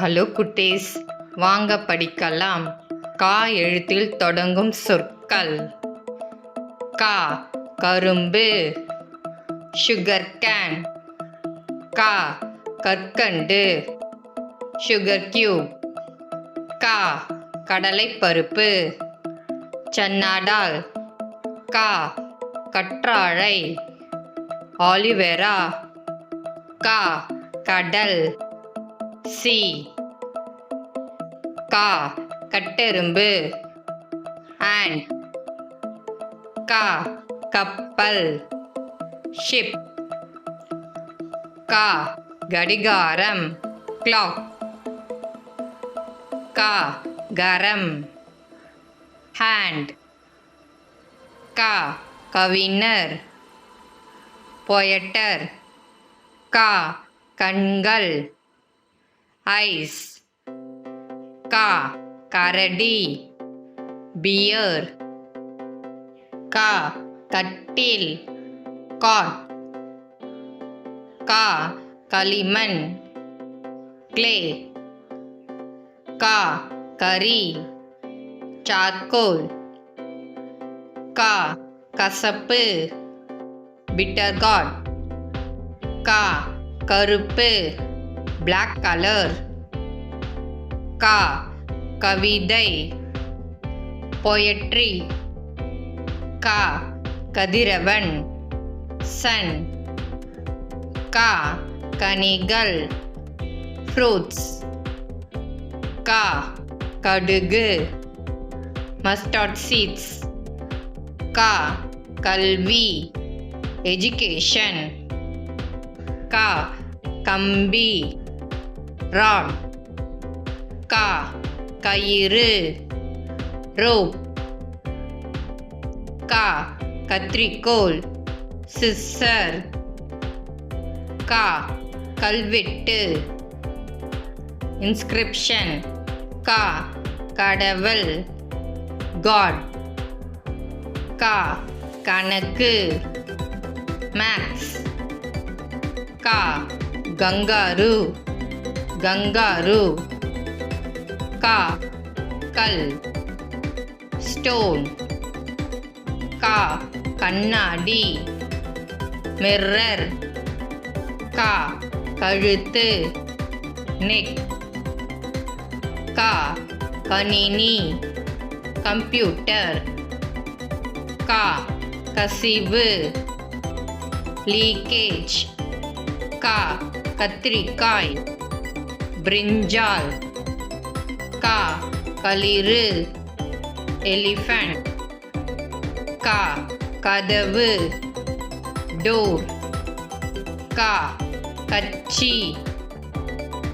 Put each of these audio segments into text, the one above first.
Hello குட்டீஸ் வாங்க படிக்கலாம். கா எழுத்தில் தொடங்கும் சொற்கள். கா கரும்பு. Sugar cane. கா கற்கண்டு. Sugar cube. கா கடலைப்பருப்பு சன்னாடால். கா கற்றாழை. ஆலிவேரா. கா கடல். சி. கா. கட்டெரும்பு அண்ட். கா. கப்பல். ஷிப். கா. கடிகாரம். கிளாக். கா. கரம். ஹேண்ட். கா. கவிஞர். பொயட்டர். கா. கண்கள். ஐஸ் கா கரடி பியர் கா கட்டில் காட் கா களிமண் கிளே கா கரி சார்கோல் கா கசப்பு பிட்டர் காட் கா கருப்பு. பிளாக் கலர் கா கவிதை பொயட்ரி கா கதிரவன் சன் கா கனிகள் ஃப்ரூட்ஸ் கா கடுகு மஸ்டர்ட் சீட்ஸ் கா கல்வி எஜுகேஷன் கா கம்பி ராட் கா. கயிறு. ரோப். கா. கத்திரிக்கோல் சிஸ்ஸர் கா. கல்வெட்டு. இன்ஸ்கிரிப்ஷன். கா. கடவுள். காட். கா. கணக்கு. மேக்ஸ். கா. கங்காரு. கங்காரு. கா கல் ஸ்டோன். கா கண்ணாடி. மிர்ரர் கா கழுத்து. நெக். கா கணினி. கம்ப்யூட்டர். கா கசிவு. லீக்கேஜ். கா கத்திரிக்காய். பிரிஞ்சால் கா களிறு எலிஃபண்ட் கா கதவு டோர் கா கச்சி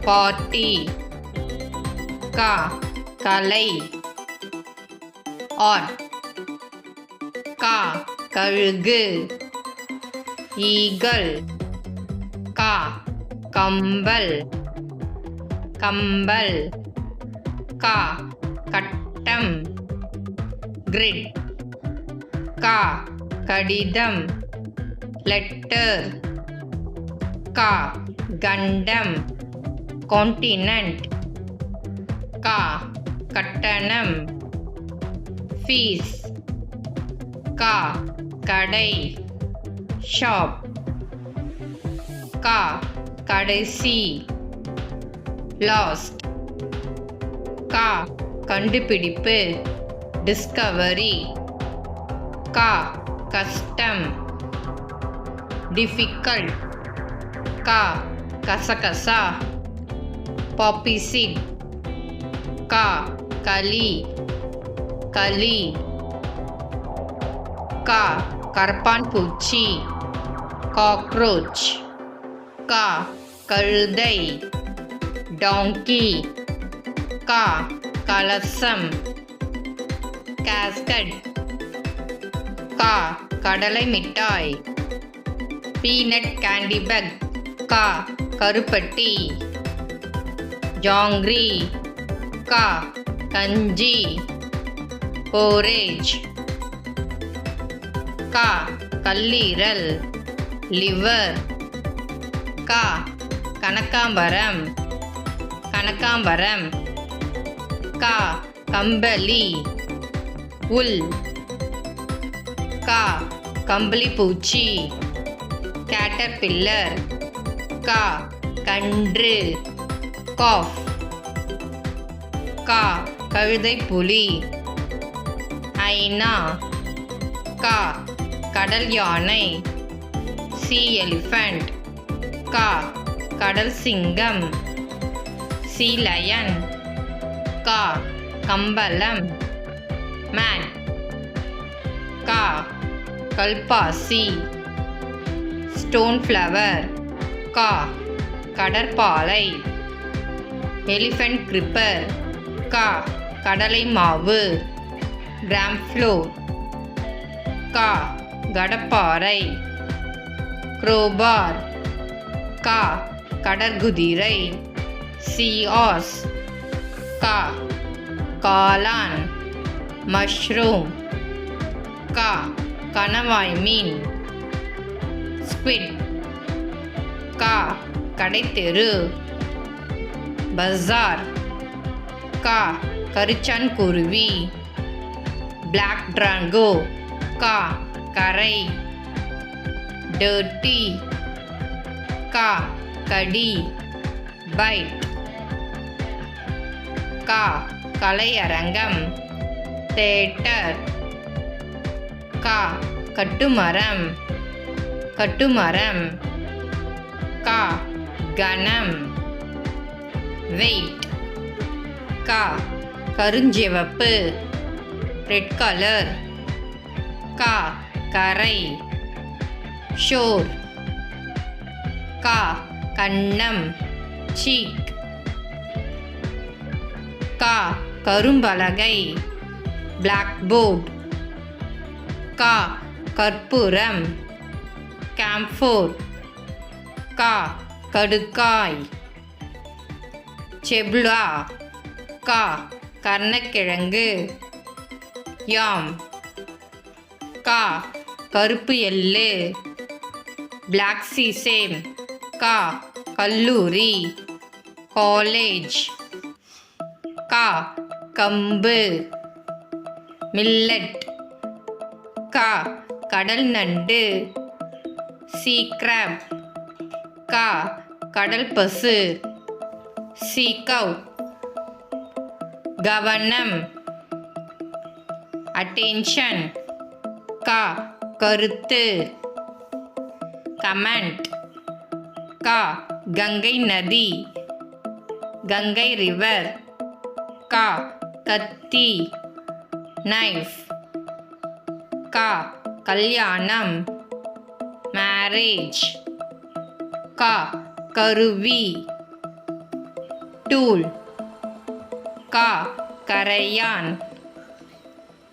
பாட்டி கா கலை ஆட் கா கழுகு ஈகல் கா கம்பல் கம்பல். கா கட்டம். கிரிட். கா கடிதம். லெட்டர். கா கண்டம். கான்டினென்ட். கா கட்டணம். ஃபீஸ். கா கடை. ஷாப். கா கடைசி. லாஸ்ட் கா கண்டுபிடிப்பு டிஸ்கவரி கா கஷ்டம் டிஃபிகல்ட் கா கசகசா பாப்பி சீட் கா களி களி கா கரப்பான் பூச்சி காக்ரோச் கா கழுதை டாங்கி கா கலசம் காஸ்கட் கா கடலை மிட்டாய் பீனட் கேண்டி பேக் கா கருப்பட்டி ஜாங்கிரி கா கஞ்சி போரேஜ் கா கல்லீரல் லிவர் கா கனகாம்பரம் கனகாம்பரம். கா கம்பளி. உல். கா கம்பளி பூச்சி. கேட்டர்பில்லர் கா கன்று. காஃப் கா கழுதை புலி. ஐனா. கா கடல் யானை. சி எலிஃபண்ட் கா கடல் சிங்கம். சீலயன் கா கம்பளம் மேன் கா கல்பாசி ஸ்டோன் ஃப்ளவர் கா கடற்பாலை எலிஃபண்ட் கிரிப்பர் கா கடலை மாவு கிராம்ஃப்ளோர் கா கடப்பாறை குரோபார் கா கடற்குதிரை சிஆஸ் கா காளான் மஷ்ரூம் கா கணவாய் மீன் ஸ்குவிட் கா கடைத்தெரு பஜார் கா கரிச்சான் குருவி பிளாக் ட்ராங்கோ கா கரை டர்ட்டி கா கடி பைட் கா கலையரங்கம் தேட்டர் கா கட்டுமரம் கட்டுமரம் கா கணம் வெயிட் கா கருஞ்சிவப்பு ரெட் கலர் கா கரை ஷோர் கா கண்ணம் சீக் கா கரும்பலகை. பிளாக் போர்ட் கா கற்பூரம். கேம்ஃபோர் கா கடுக்காய். செப்லா கா கர்ணக்கிழங்கு. யாம் கா கருப்பு எள்ளு. பிளாக் சீசேம் கா கல்லூரி. காலேஜ் கா கம்பு. மில்லட். கா கடல் நண்டு. Sea crab. கா கடல் பசு. சீக்கவ் கவனம். அட்டென்ஷன். கா கருத்து. கமெண்ட். கா கங்கை நதி. கங்கை ரிவர். கா கத்தி நைஃப் கா கல்யாணம் மேரேஜ் கா கருவி டூல் கா கரையான்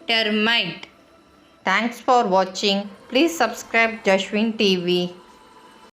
termite thanks for watching please subscribe jashwin tv